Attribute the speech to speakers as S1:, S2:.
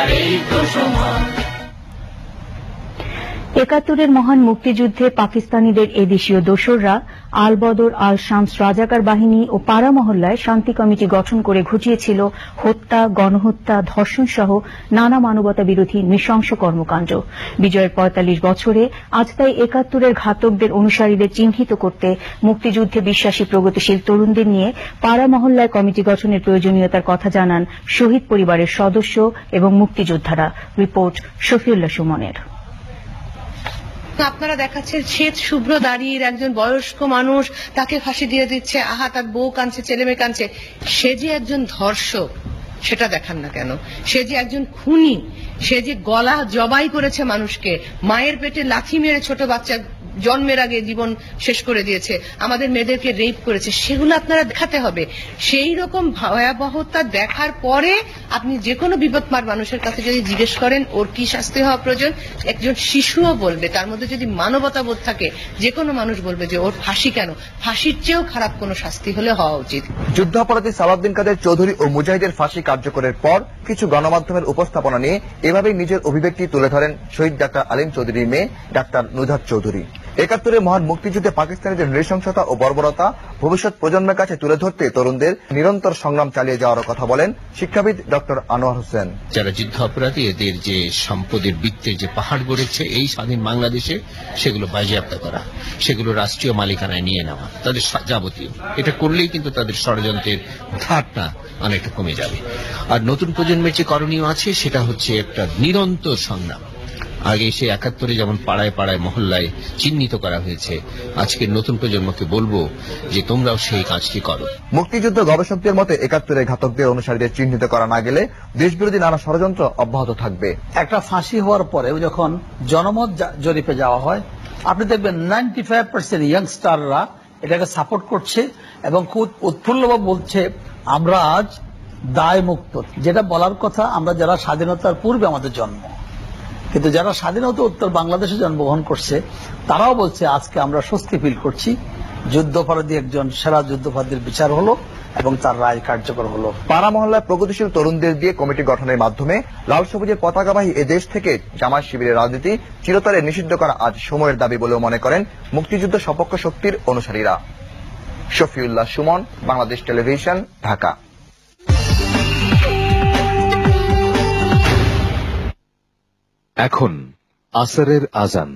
S1: Parei, tu somos. একাত্তরের মহান মুক্তিযুদ্ধে পাকিস্তানিদের এদেশীয় দোসররা আল বদর আল শামস রাজাকার বাহিনী ও পাড়া মহল্লায় শান্তি কমিটি গঠন করে ঘটিয়েছিল হত্যা, গণহত্যা, ধর্ষণ সহ নানা মানবতা বিরোধী নৃশংস কর্মকাণ্ড। বিজয়ের পঁয়তাল্লিশ বছরে আজ তাই একাত্তরের ঘাতকদের অনুসারীদের চিহ্নিত করতে মুক্তিযুদ্ধে বিশ্বাসী প্রগতিশীল তরুণদের নিয়ে পাড়া মহল্লায় কমিটি গঠনের প্রয়োজনীয়তার কথা জানান শহীদ পরিবারের সদস্য এবং মুক্তিযোদ্ধারা। রিপোর্ট শফিউল্লাহ সুমনের।
S2: আপনারা দেখাচ্ছেন শ্বেত শুভ্র দাঁড়িয়ে একজন বয়স্ক মানুষ, তাকে ফাঁসি দিয়ে দিচ্ছে, আহা, তার বউ কাঁদছে, ছেলে মেয়ে কাঁদছে। সে যে একজন ধর্ষক, সেটা দেখান না কেন? সে যে একজন খুনি, সে যে গলা জবাই করেছে মানুষকে, মায়ের পেটে লাথি মেরে ছোট বাচ্চা জন্মের আগে জীবন শেষ করে দিয়েছে, আমাদের মেয়েদেরকে রেপ করেছে, সেগুলো আপনারা দেখাতে হবে। সেই রকম ভয়াবহতা দেখার পরে আপনি যে কোনো বিপদমার মানুষের কাছে যদি জিজ্ঞেস করেন, ওর কি শাস্তি হওয়া প্রয়োজন? একজন শিশুও বলবে, তার মধ্যে যদি মানবতা বোধ থাকে যে কোনো মানুষ বলবে যে ওর ফাঁসি কেন? ফাঁসির চেয়েও খারাপ কোনো শাস্তি হলে হওয়া উচিত।
S3: যুদ্ধাপরাধী সালাউদ্দিন কাদের চৌধুরী ও মুজাহিদের ফাঁসি কার্যকরের পর কিছু গণমাধ্যমের উপস্থাপনা নিয়ে এভাবেই নিজের অভিব্যক্তি তুলে ধরেন শহীদ ডাক্তার আলিম চৌধুরীর মেয়ে ডাক্তার নুধাত চৌধুরী। একাত্তরে মহান মুক্তিযুদ্ধে পাকিস্তানিদের নৃশংসতা ও বর্বরতা ভবিষ্যৎ প্রজন্মের কাছে তুলে ধরতে তরুণদের নিরন্তর সংগ্রাম চালিয়ে যাওয়ার কথা বলেন শিক্ষাবিদ ডক্টর আনোয়ার হোসেন।
S4: যারা যুদ্ধ অপরাধী, এদের যে সম্পদের বৃত্তের যে পাহাড় গড়েছে, এই স্বাধীন বাংলাদেশে সেগুলো বাজেয়াপ্ত করা, সেগুলো রাষ্ট্রীয় মালিকানায় নিয়ে নেওয়া, তাদের যাবতীয়। এটা করলেই কিন্তু তাদের ষড়যন্ত্রের ধারটা অনেকটা কমে যাবে। আর নতুন প্রজন্মের যে করণীয় আছে, সেটা হচ্ছে একটা নিরন্তর সংগ্রাম। আগে সে একাত্তরে যেমন পাড়ায় পাড়ায় মহল্লায় চিহ্নিত করা হয়েছে আজকের নতুন প্রজন্মকে বলব যে তোমরাও সেই কাজটি করো।
S3: মুক্তিযুদ্ধ গবেষকদের মতে একাত্তরের ঘাতকদের অনুসারীদের চিহ্নিত করা না গেলে দেশবিরোধী নানা ষড়যন্ত্র অব্যাহত থাকবে।
S5: একটা ফাঁসি হওয়ার পরে যখন জনমত জরিপে যাওয়া হয় আপনি দেখবেন নাইনটি ফাইভ পার্সেন্ট ইয়াংস্টাররা এটাকে সাপোর্ট করছে এবং খুব উৎফুল্লভাবে বলছে আমরা আজ দায় মুক্ত যেটা বলার কথা আমরা যারা স্বাধীনতার পূর্বে আমাদের জন্ম। কিন্তু যারা স্বাধীনতা উত্তর বাংলাদেশে জন্মগ্রহণ করছে, তারাও বলছে, আজকে আমরা স্বস্তি ফিল করছি। যুদ্ধপরাধী একজন সেরা যুদ্ধপরাধীর বিচার হলো এবং তার রায় কার্যকর হলো।
S3: পাড়া মহল্লায় প্রগতিশীল তরুণদের দিয়ে কমিটি গঠনের মাধ্যমে লাল সবুজের পতাকাবাহী এ দেশ থেকে জামায়াত শিবিরের রাজনীতি চিরতরে নিষিদ্ধ করা আজ সময়ের দাবি বলেও মনে করেন মুক্তিযুদ্ধ সপক্ষ শক্তির অনুসারীরা। শফিউল্লাহ সুমন, বাংলাদেশ টেলিভিশন, ঢাকা।
S6: এখন আসরের আজান।